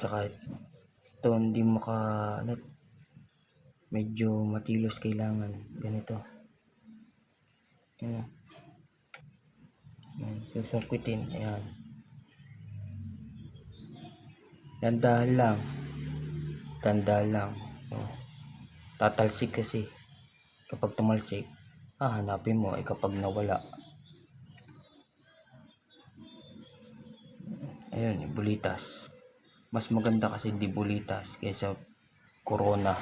Tsaka ito hindi maka ano, medyo matilos kailangan ganito. Ayan. Ayan, susungkitin. Ayan. Dandahan lang. Dandahan lang. Oh. Tatalsik kasi. Kapag tumalsik, ah, hanapin mo ay kapag nawala. Ayun, bulitas. Mas maganda kasi di bulitas kaysa corona.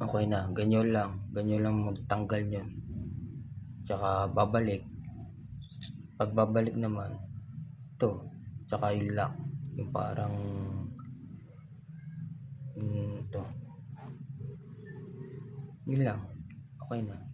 Okay na, ganyan lang. Ganyan lang magtanggal yun. Tsaka babalik. Pag babalik naman, to Tsaka yung lock. Yung parang, mm, to Yun lang. Okay na.